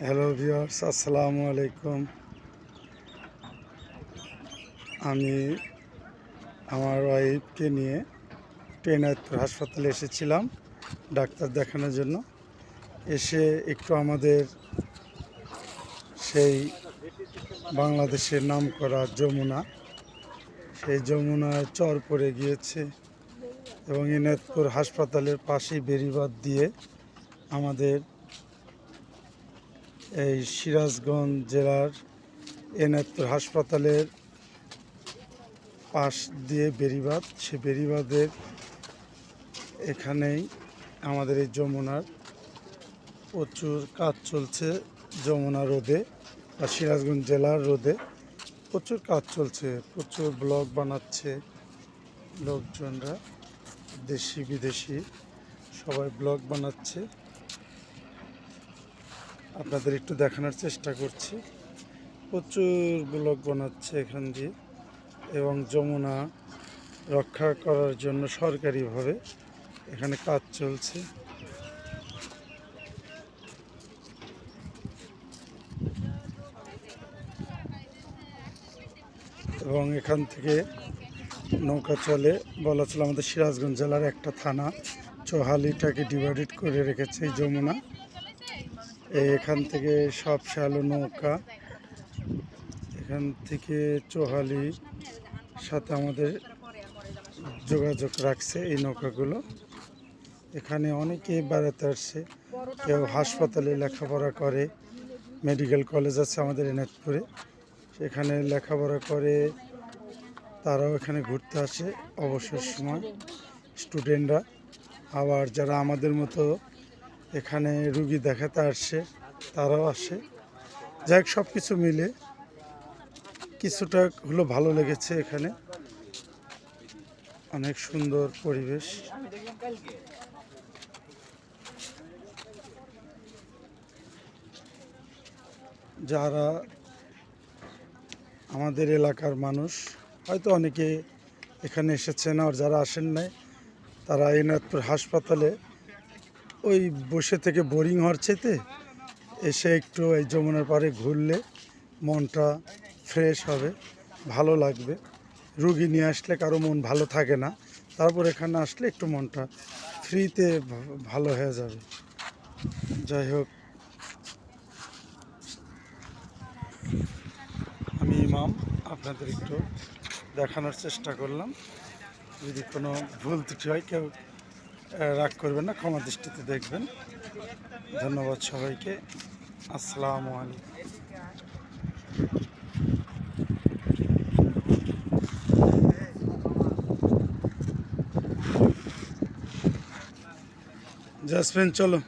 Hello viewers আসসালামু আলাইকুম আমি আমার ওয়াইফকে নিয়ে টেনায়তপুর হাসপাতালে এসেছিলাম, ডাক্তার দেখানোর জন্য। এসে একটু আমাদের সেই বাংলাদেশের নাম করা যমুনা, সেই যমুনায় চর পড়ে গিয়েছে এবং এনায়তপুর হাসপাতালের পাশেই বেরিবাদ দিয়ে আমাদের এই সিরাজগঞ্জ জেলার এনায়তপুর হাসপাতালের পাশ দিয়ে বেরিবাদ সে বেরিবাদের এখানেই আমাদের এই যমুনার প্রচুর কাজ চলছে যমুনা রোদে বা সিরাজগঞ্জ জেলার রোদে প্রচুর কাজ চলছে, প্রচুর ব্লগ বানাচ্ছে লোকজনরা দেশি বিদেশি সবাই ব্লগ বানাচ্ছে। আপনাদের একটু দেখানোর চেষ্টা করছি। প্রচুর ব্লগ বানাচ্ছে এখান দিয়ে এবং যমুনা রক্ষা করার জন্য সরকারিভাবে এখানে কাজ চলছে। এবং এখান থেকে নৌকা চলে, বলা চলে আমাদের সিরাজগঞ্জ জেলার একটা থানা। চোহালিটাকে ডিভাইডেড করে রেখেছে এই যমুনা। এখান থেকে সব শ্যালো নৌকা, এখান থেকে চোহালি সাথে আমাদের যোগাযোগ রাখছে এই নৌকাগুলো। এখানে অনেকেই বেড়াতে আসছে, কেউ হাসপাতালে লেখাপড়া করে, মেডিকেল কলেজ আছে আমাদের এনায়তপুরে সেখানে লেখাপড়া করে তারাও এখানে ঘুরতে আসে অবসর সময়। স্টুডেন্টরা আবার যারা আমাদের মতো এখানে রুগী দেখাতে আসছে, তারাও আসে যাই হোক সব কিছু মিলে কিছুটা হলো ভালো লেগেছে এখানে। অনেক সুন্দর পরিবেশ। যারা আমাদের এলাকার মানুষ, হয়তো অনেকে এখানে এসেছেন আর যারা আসেন নাই, তারা এনায়তপুর হাসপাতালে ওই বসে থেকে বোরিং হওয়ার চেতে এসে একটু এই যমুনার পাড়ে ঘুরলে মনটা ফ্রেশ হবে, ভালো লাগবে। রুগী নিয়ে আসলে কারও মন ভালো থাকে না, তারপর এখানে আসলে একটু মনটা ফ্রিতে ভালো হয়ে যাবে। যাই হোক, আমি ইমাম, আপনাদের একটু দেখানোর চেষ্টা করলাম। যদি কোনো ভুল ত্রুটি হয়, কেউ রাগ করবেন না ক্ষমা দৃষ্টিতে দেখবেন। ধন্যবাদ সবাইকে। আসসালামু আলাইকুম। জাসমিন চলো।